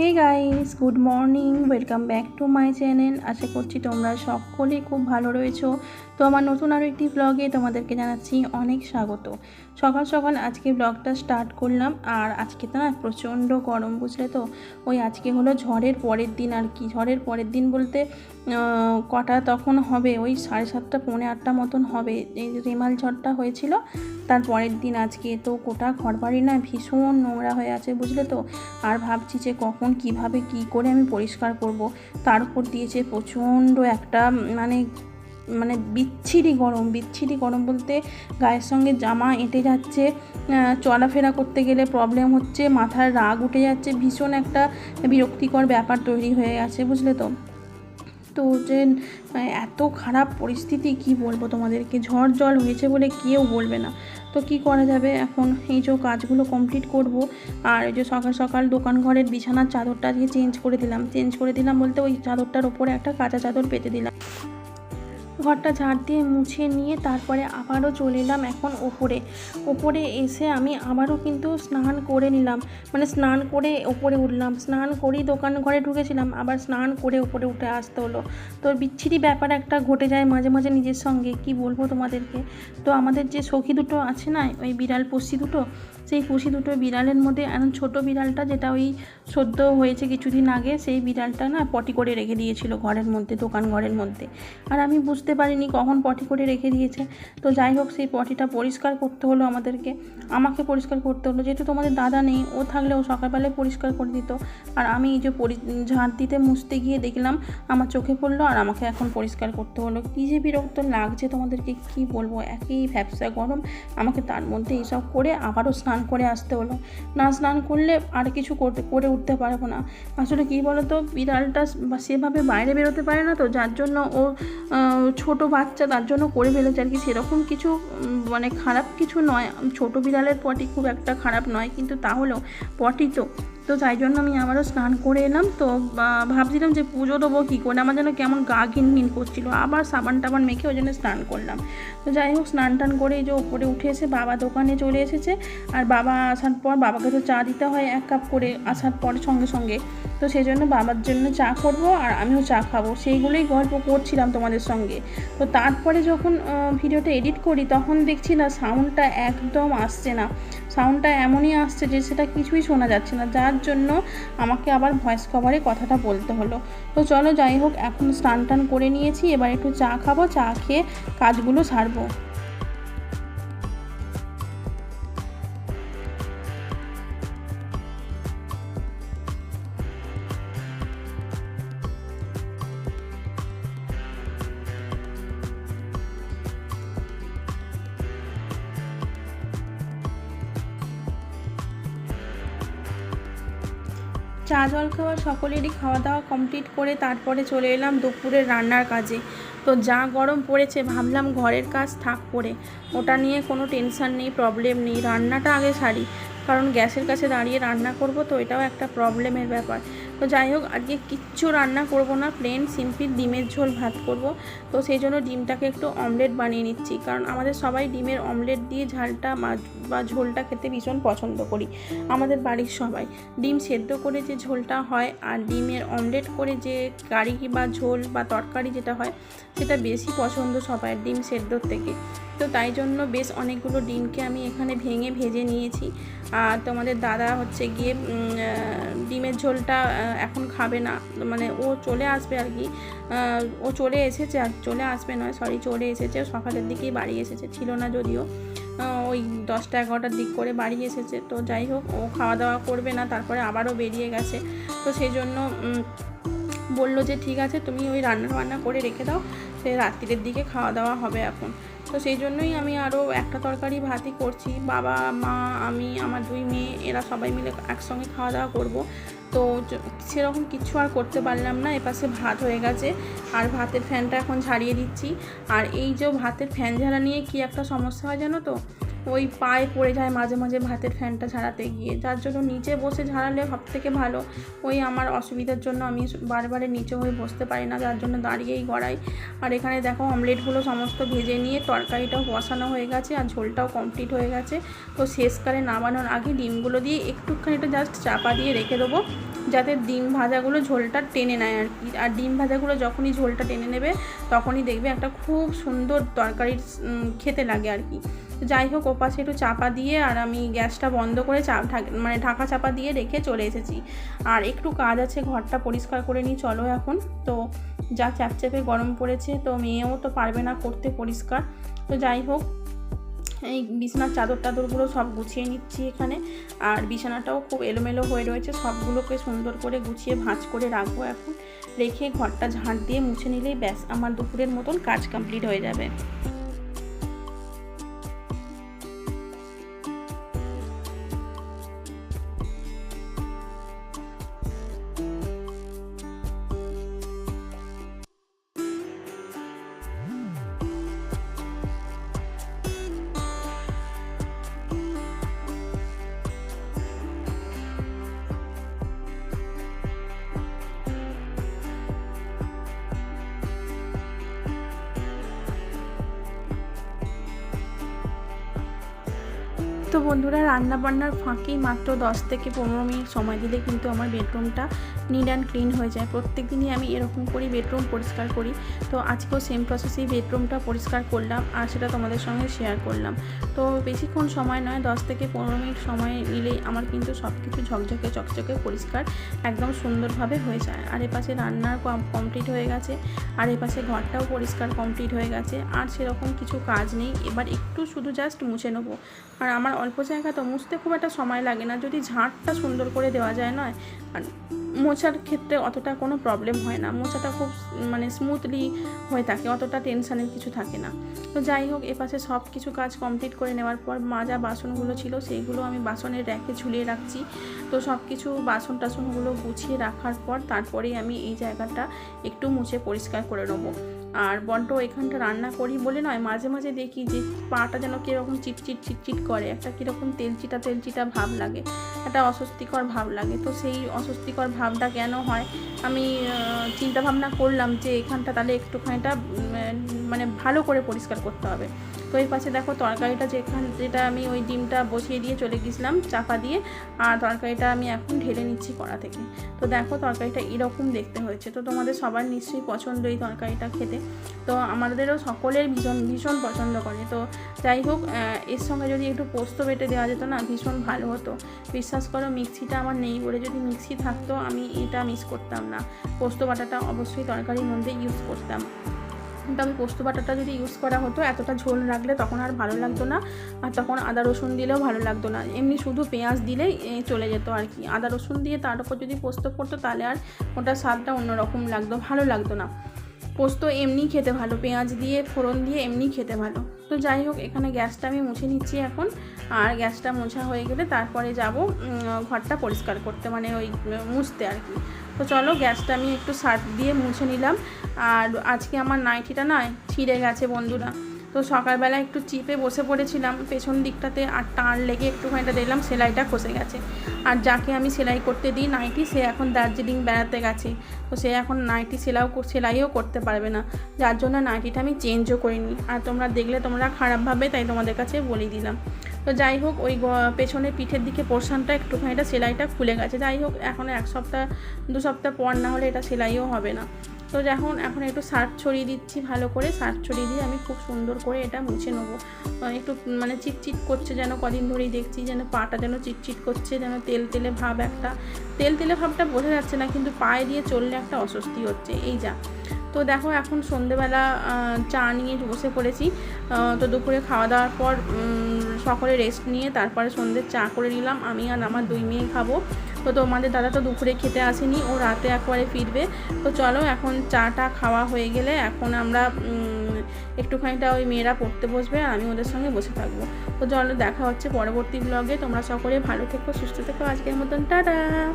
Hey guys good morning welcome back to my channel আশা করছি তোমরা সকলেই খুব ভালো রয়েছো। তো আমার নতুন আরও একটি ব্লগে তোমাদেরকে জানাচ্ছি অনেক স্বাগত। সকাল সকাল আজকে ব্লগটা স্টার্ট করলাম, আর আজকে তো না প্রচণ্ড গরম, বুঝলে তো? ওই আজকে হলো ঝড়ের পরের দিন আর কি। ঝড়ের পরের দিন বলতে কটা তখন হবে? ওই সাড়ে সাতটা, পৌনে আটটা মতন হবে। এই রেমাল ঝড়টা হয়েছিল তার পরের দিন আজকে তো গোটা ঘরবাড়ি না ভীষণ নোংরা হয়ে আছে, বুঝলে তো? আর ভাবছি যে কখন কীভাবে কি করে আমি পরিষ্কার করব? তার উপর দিয়েছে প্রচণ্ড একটা মানে মানে বিচ্ছিরি গরম বিচ্ছিরি গরম বলতে গায়ের সঙ্গে জামা এঁটে যাচ্ছে চলাফেরা করতে গেলে প্রবলেম হচ্ছে, মাথার রাগ উঠে যাচ্ছে, ভীষণ একটা বিরক্তিকর ব্যাপার তৈরি হয়ে গেছে বুঝলে তো? তো যে এত খারাপ পরিস্থিতি, কি বলব তোমাদেরকে? ঝড় জল হয়েছে বলে কেউ বলবে না। তো কি করা যাবে? এখন এই যে কাজগুলো কমপ্লিট করব। আর যে সকাল সকাল দোকান ঘরের বিছানার চাদরটা দিয়ে চেঞ্জ করে দিলাম। চেঞ্জ করে দিলাম বলতে ওই চাদরটার ওপরে একটা কাঁচা চাদর পেতে দিলাম। ঘরটা ঝাড় দিয়ে মুছে নিয়ে তারপরে আবারও চলে এলাম এখন ওপরে। ওপরে এসে আমি আবারও কিন্তু স্নান করে নিলাম। মানে স্নান করে ওপরে উঠলাম। স্নান করেই দোকান ঘরে ঢুকেছিলাম। আবার স্নান করে ওপরে উঠে আসতে হলো। তো বিচ্ছিরি ব্যাপার একটা ঘটে যায় মাঝে মাঝে নিজের সঙ্গে। কি বলব তোমাদেরকে? তো আমাদের যে সখী দুটো আছে না, ওই বিড়াল পশি দুটো সেই পুষি দুটো বিড়ালের মধ্যে এখন ছোটো বিড়ালটা যেটা ওই সদ্য হয়েছে কিছুদিন আগে, সেই বিড়ালটা না পটি করে রেখে দিয়েছিল ঘরের মধ্যে, দোকান ঘরের মধ্যে। আর আমি বুঝতে পারিনি কখন পটি করে রেখে দিয়েছে। তো যাই হোক, সেই পটিটা পরিষ্কার করতে হলো আমাদেরকে। আমাকে পরিষ্কার করতে হলো। যেহেতু তোমাদের দাদা নেই, ও থাকলে ও সকালবেলায় পরিষ্কার করে দিত। আর আমি এই যে পরি ঝাঁট দিতে মুছতে গিয়ে দেখলাম, আমার চোখে পড়ল আর আমাকে এখন পরিষ্কার করতে হলো। কী যে বিরক্ত লাগছে তোমাদেরকে, কি বলব? একই ভ্যাবসা গরম। আমাকে তার মধ্যে এইসব করে আবারও স্নান করে আসতে হলো। না স্নান করলে আর কিছু করতে, করে উঠতে পারব না। আসলে কী তো বিড়ালটা সেভাবে বাইরে বেরোতে পারে না তো, যার জন্য ও ছোট বাচ্চা তার জন্য করে ফেলেছে আর কি। সেরকম কিছু মানে খারাপ কিছু নয়। ছোট বিড়ালের পটি খুব একটা খারাপ নয়, কিন্তু তাহলেও পটি তো। তো তাই জন্য আমি আবারও স্নান করে এলাম। তো ভাবছিলাম যে পুজো দেবো কী করে? আমার যেন কেমন গা ঘিনঘিন করছিল। আবার সাবান টাবান মেখে ওই জন্য স্নান করলাম। তো যাই হোক, স্নান টান করে যে ওপরে উঠে এসে বাবা দোকানে চলে এসেছে। আর বাবা আসার পর বাবাকে তো চা দিতে হয় এক কাপ করে আসার পর সঙ্গে সঙ্গে। তো সেই জন্য বাবার জন্য চা করব আর আমিও চা খাব। সেইগুলোই গল্প করছিলাম তোমাদের সঙ্গে। তো তারপরে যখন ভিডিওটা এডিট করি, তখন দেখছি না সাউন্ডটা একদম আসছে না। সাউন্ডটা এমনই আসছে যে সেটা কিছুই শোনা যাচ্ছে না। যার জন্য আমাকে আবার ভয়েস কভারে কথাটা বলতে হলো। তো চলো যাই হোক, এখন স্নান টান করে নিয়েছি। এবার একটু চা খাব, চা খেয়ে কাজগুলো সারবো। চা জল খাওয়া সকলেরই খাওয়া দাওয়া কমপ্লিট করে তারপরে চলে এলাম দুপুরের রান্নার কাজে। তো যা গরম পড়েছে, ভাবলাম ঘরের কাজ থাক করে। ওটা নিয়ে কোনো টেনশান নেই প্রবলেম নেই। রান্নাটা আগে সারি, কারণ গ্যাসের কাছে দাঁড়িয়ে রান্না করব তো এটাও একটা প্রবলেমের ব্যাপার। তো যাই হোক, আজকে কিচ্ছু রান্না করব না প্লেন সিম্পল ডিমের ঝোল ভাত করব। তো সেই জন্য ডিমটাকে একটু অমলেট বানিয়ে নিচ্ছি, কারণ আমাদের সবাই ডিমের অমলেট দিয়ে ঝালটা বা- ঝোলটা খেতে ভীষণ পছন্দ করি, আমাদের বাড়ির সবাই। ডিম সেদ্ধ করে যে ঝোলটা হয় আর ডিমের অমলেট করে যে কারি বা ঝোল বা তরকারি যেটা হয় সেটা বেশি পছন্দ সবাই ডিম সেদ্ধর থেকে। তো তাই জন্য বেশ অনেকগুলো ডিমকে আমি এখানে ভেঙে ভেজে নিয়েছি। আর তোমাদের দাদা হচ্ছে গিয়ে ডিমের ঝোলটা এখন খাবে না। মানে ও চলে আসবে আর কি। ও চলে এসেছে আর চলে আসবে নয় সরি চলে এসেছে। সকালের দিকেই বাড়ি এসেছে, ছিল না যদিও। ওই দশটা এগারোটার দিক করে বাড়ি এসেছে। তো যাই হোক, ও খাওয়া দাওয়া করবে না, তারপরে আবারও বেরিয়ে গেছে। তো সেই জন্য বলল যে, ঠিক আছে, তুমি ওই রান্না বান্না করে রেখে দাও, সে রাত্রির দিকে খাওয়া দাওয়া হবে এখন। তো সেই জন্যই আমি আরও একটা তরকারি ভাতই করছি। বাবা, মা, আমি, আমার দুই মেয়ে, এরা সবাই মিলে একসঙ্গে খাওয়া দাওয়া করব। তো সেরকম কিছু আর করতে পারলাম না, এপাশে ভাত হয়ে গেছে। আর ভাতের ফ্যানটা এখন ঝাড়িয়ে দিচ্ছি। আর এই যে ভাতের ফ্যান ঝাড়া নিয়ে কি একটা সমস্যা হয় জানো তো? ওই পায়ে পড়ে যায় মাঝে মাঝে ভাতের ফ্যানটা ঝাড়াতে গিয়ে। যার জন্য নিচে বসে ঝাড়ালে সব থেকে ভালো। ওই আমার অসুবিধার জন্য আমি বারে নিচে হয়ে বসতে পারি না, যার জন্য দাঁড়িয়েই গড়াই। আর এখানে দেখো অমলেটগুলো সমস্ত ভেজে নিয়ে তরকারিটাও বসানো হয়ে গেছে আর ঝোলটাও কমপ্লিট হয়ে গেছে। তো শেষকালে নামানোর আগে ডিমগুলো দিয়ে একটুখানিটা জাস্ট চাপা দিয়ে রেখে দেবো, যাতে ডিম ভাজাগুলো ঝোলটা টেনে নেয় আর কি। আর ডিম ভাজাগুলো যখনই ঝোলটা টেনে নেবে, তখনই দেখবে একটা খুব সুন্দর তরকারির খেতে লাগে আর কি। তো যাই হোক, ওপাশে একটু চাপা দিয়ে আর আমি গ্যাসটা বন্ধ করে চা মানে ঢাকা চাপা দিয়ে রেখে চলে এসেছি। আর একটু কাজ আছে, ঘরটা পরিষ্কার করে নিই, চলো এখন। তো যা চ্যাপচ্যাপে গরম পড়েছে, তো মেয়েও তো পারবে না করতে পরিষ্কার। তো যাই হোক, এই বিছানার চাদর টাদরগুলো সব গুছিয়ে নিচ্ছি এখানে। আর বিছানাটাও খুব এলোমেলো হয়ে রয়েছে, সবগুলোকে সুন্দর করে গুছিয়ে ভাঁজ করে রাখব এখন। রেখে ঘরটা ঝাঁট দিয়ে মুছে নিলেই ব্যাস, আমার দুপুরের মতন কাজ কমপ্লিট হয়ে যাবে। তো বন্ধুরা রান্না বান্নার ফাঁকেই মাত্র দশ থেকে পনেরো মিনিট সময় দিলে কিন্তু আমার বেডরুমটা নিট অ্যান্ড ক্লিন হয়ে যায়। প্রত্যেক দিনই আমি এরকম করি, বেডরুম পরিষ্কার করি। তো আজকেও সেম প্রসেসেই বেডরুমটা পরিষ্কার করলাম আর সেটা তোমাদের সঙ্গে শেয়ার করলাম। তো বেশিক্ষণ সময় নয়, দশ থেকে পনেরো মিনিট সময় নিলেই আমার কিন্তু সব কিছু ঝকঝকে, চকচকে পরিষ্কার একদম সুন্দরভাবে হয়ে যায়। আর এপাশে রান্নার কমপ্লিট হয়ে গেছে, আর এপাশে ঘরটাও পরিষ্কার কমপ্লিট হয়ে গেছে। আর সেরকম কিছু কাজ নেই, এবার একটু শুধু জাস্ট মুছে নেব। আর আমার অল্প জায়গা তো মুছতে খুব একটা সময় লাগে না। যদি ঝাঁটটা সুন্দর করে দেওয়া যায় নয়, আর মোছার ক্ষেত্রে অতটা কোনো প্রবলেম হয় না। মোছাটা খুব মানে স্মুথলি হয়ে থাকে, অতটা টেনশানের কিছু থাকে না। তো যাই হোক এপাশে সব কিছু কাজ কমপ্লিট করে নেওয়ার পর মাজা বাসনগুলো ছিল সেইগুলো আমি বাসনের র্যাকে ঝুলিয়ে রাখছি। তো সব কিছু বাসন টাসনগুলো গুছিয়ে রাখার পর তারপরেই আমি এই জায়গাটা একটু মুছে পরিষ্কার করে নেব। আর বড্ড এখানটা রান্না করি বলে নয়, মাঝে মাঝে দেখি যে পাটা যেন কীরকম চিটচিট চিটচিট করে, একটা কীরকম তেলচিটা তেলচিটা ভাব লাগে, একটা অস্বস্তিকর ভাব লাগে। তো সেই অস্বস্তিকর ভাবটা কেন হয়? আমি চিন্তাভাবনা করলাম যে এখানটা তাহলে একটুখানিটা মানে ভালো করে পরিষ্কার করতে হবে। তো এই পাশে দেখো তরকারিটা যেখান, যেটা আমি ওই ডিমটা বসিয়ে দিয়ে চলে গেছিলাম চাপা দিয়ে, আর তরকারিটা আমি এখন ঢেলে নিচ্ছি কড়া থেকে। তো দেখো তরকারিটা এরকম দেখতে হয়েছে। তো তোমাদের সবার নিশ্চয়ই পছন্দ এই তরকারিটা খেতে। তো আমাদেরও সকলের ভীষণ ভীষণ পছন্দ করে। তো যাই হোক এর সঙ্গে যদি একটু পোস্ত বেটে দেওয়া যেত না, ভীষণ ভালো হতো। বিশ্বাস করো, মিক্সিটা আমার নেই বলে যদি মিক্সি থাকতো, আমি এটা মিস করতাম না। পোস্ত বাটাটা অবশ্যই তরকারির মধ্যে ইউজ করতাম। তবে পোস্ত বাটাটা যদি ইউজ করা হতো, এতটা ঝোল রাখলে তখন আর ভালো লাগতো না। আর তখন আদা রসুন দিলেও ভালো লাগতো না। এমনি শুধু পেঁয়াজ দিলেই চলে যেত আর কি। আদা রসুন দিয়ে তার উপর যদি পোস্ত পড়তো, তাহলে আর ওটা স্বাদটা অন্যরকম লাগতো, ভালো লাগতো না। পোস্ত এমনি খেতে ভালো, পেঁয়াজ দিয়ে, ফোড়ন দিয়ে এমনি খেতে ভালো। তো যাই হোক, এখানে গ্যাসটা আমি মুছে নিচ্ছি এখন। আর গ্যাসটা মোছা হয়ে গেলে তারপরে যাব ঘরটা পরিষ্কার করতে মানে ওই, মুছতে আর কি। তো চলো গ্যাসটা আমি একটু সার্ফ দিয়ে মুছে নিলাম। আর আজকে আমার নাইটিটা নয় ছিঁড়ে গেছে বন্ধুরা। তো সকালবেলা একটু চিপে বসে পড়েছিলাম, পেছন দিকটাতে আর টান লেগে একটুখানিটা দেখলাম সেলাইটা খসে গেছে। আর যাকে আমি সেলাই করতে দিই নাইটি, সে এখন দার্জিলিং বেড়াতে গেছে। তো সে এখন নাইটি সেলাইও কর- সেলাইও করতে পারবে না। যার জন্য নাইটিটা আমি চেঞ্জও করিনি। আর তোমরা দেখলে তোমরা খারাপভাবে, তাই তোমাদের কাছে বলে দিলাম। তো যাই হোক, ওই পেছনের পিঠের দিকে পোর্শনটা একটুখানিটা সেলাইটা খুলে গেছে। যাই হোক, এখন এক সপ্তাহ, দু সপ্তাহ পর না হলে এটা সেলাইও হবে না। তো যখন এখন একটু সার্ফ ছড়িয়ে দিচ্ছি ভালো করে। সার্ফ ছড়িয়ে দিয়ে আমি খুব সুন্দর করে এটা মুছে নেব। একটু মানে চিটচিট করছে যেন, কদিন ধরেই দেখছি যেন পাটা যেন চিটচিট করছে, যেন তেল তেলে ভাব একটা, তেল তেলে ভাবটা বোঝা যাচ্ছে না, কিন্তু পায়ে দিয়ে চললে একটা অস্বস্তি হচ্ছে। এই যা। তো দেখো, এখন সন্ধেবেলা চা নিয়ে বসে পড়েছি। তো দুপুরে খাওয়া দাওয়ার পর সকলে রেস্ট নিয়ে তারপরে সন্ধ্যে চা করে নিলাম। আমি আর আমার দুই মেয়ে খাব। তো তোমাদের দাদা তো দুপুরে খেতে আসেনি, ও রাতে একবারে ফিরবে। তো চলো এখন চাটা খাওয়া হয়ে গেলে এখন আমরা একটুখানিটা ওই মেয়েরা পড়তে বসবে আর আমি ওদের সঙ্গে বসে থাকব। তো চলো দেখা হচ্ছে পরবর্তী ব্লগে তোমরা সকলে ভালো থেকো, সুস্থ থেকো। আজকের মতন টাটা!